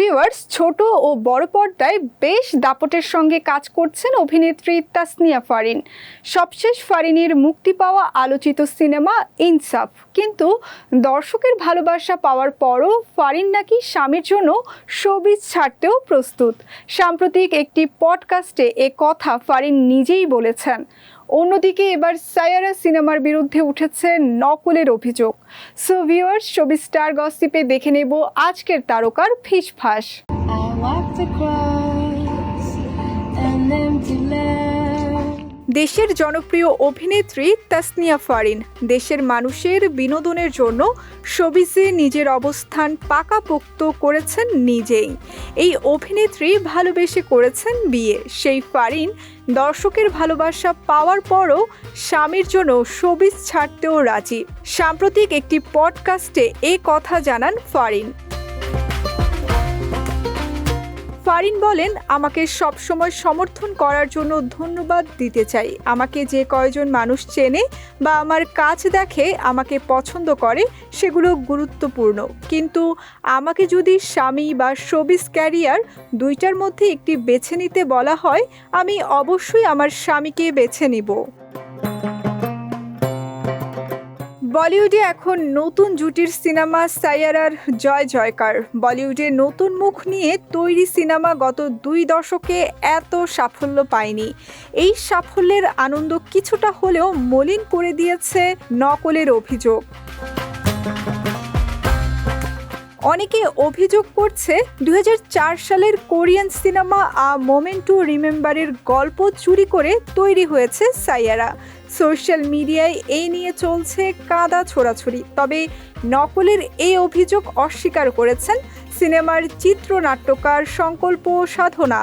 Viewers ছোট ও বড় পর্দায় বেশ দাপটের সঙ্গে কাজ করছেন অভিনেত্রী তাসনিয়া ফারিন। সবশেষ ফারিনের মুক্তি পাওয়া আলোচিত সিনেমা ইনসাফ। কিন্তু দর্শকের ভালোবাসা পাওয়ার পরও ফারিন নাকি স্বামীর জন্য শোবিজ ছাড়তেও প্রস্তুত। সাম্প্রতিক একটি পডকাস্টে এ কথা ফারিন নিজেই বলেছেন। অন্যদিকে এবার সায়ারা সিনেমার বিরুদ্ধে উঠেছে নকলের অভিযোগ সো ভিউয়ার্স ছবি স্টার গসিপে দেখে নেব আজকের তারকার ফিসফাস empty land. দেশের জনপ্রিয় অভিনেত্রী তাসনিয়া ফারিন, দেশের মানুষের বিনোদনের জন্য শোবিজে নিজের অবস্থান পাকাপোক্ত করেছেন নিজেই। এই অভিনেত্রী ভালোবেসে করেছেন বিয়ে। সেই ফারিন দর্শকের ভালোবাসা পাওয়ার পরও স্বামীর জন্য শোবিজ ছাড়তেও রাজি। সাম্প্রতিক একটি পডকাস্টে এ কথা জানান ফারিন। ফারিন বলেন, আমাকে সবসময় সমর্থন করার জন্য ধন্যবাদ দিতে চাই। আমাকে যে কয়জন মানুষ চেনে বা আমার কাজ দেখে আমাকে পছন্দ করে, সেগুলো গুরুত্বপূর্ণ। কিন্তু আমাকে যদি স্বামী বা শোবিস ক্যারিয়ার দুইটার মধ্যে একটি বেছে নিতে বলা হয়, আমি অবশ্যই আমার স্বামীকে বেছে নিব। বলিউডে এখন নতুন জুটির সিনেমা সাইয়ারার জয় জয়কার। বলিউডে নতুন মুখ নিয়ে তৈরি সিনেমা গত দুই দশকে এত সাফল্য পায়নি। এই সাফল্যের আনন্দ কিছুটা হলেও মলিন করে দিয়েছে নকলের অভিযোগ। অনেকে অভিযোগ করছে দু হাজার চার সালের Korean cinema a moment to রিমেম্বারের গল্প চুরি করে তৈরি হয়েছে সাইয়ারা। সোশ্যাল মিডিয়ায় এই নিয়ে চলছে কাদা ছোড়াছড়ি। তবে নকলের এই অভিযোগ অস্বীকার করেছেন সিনেমার চিত্রনাট্যকার সংকল্প সাধনা।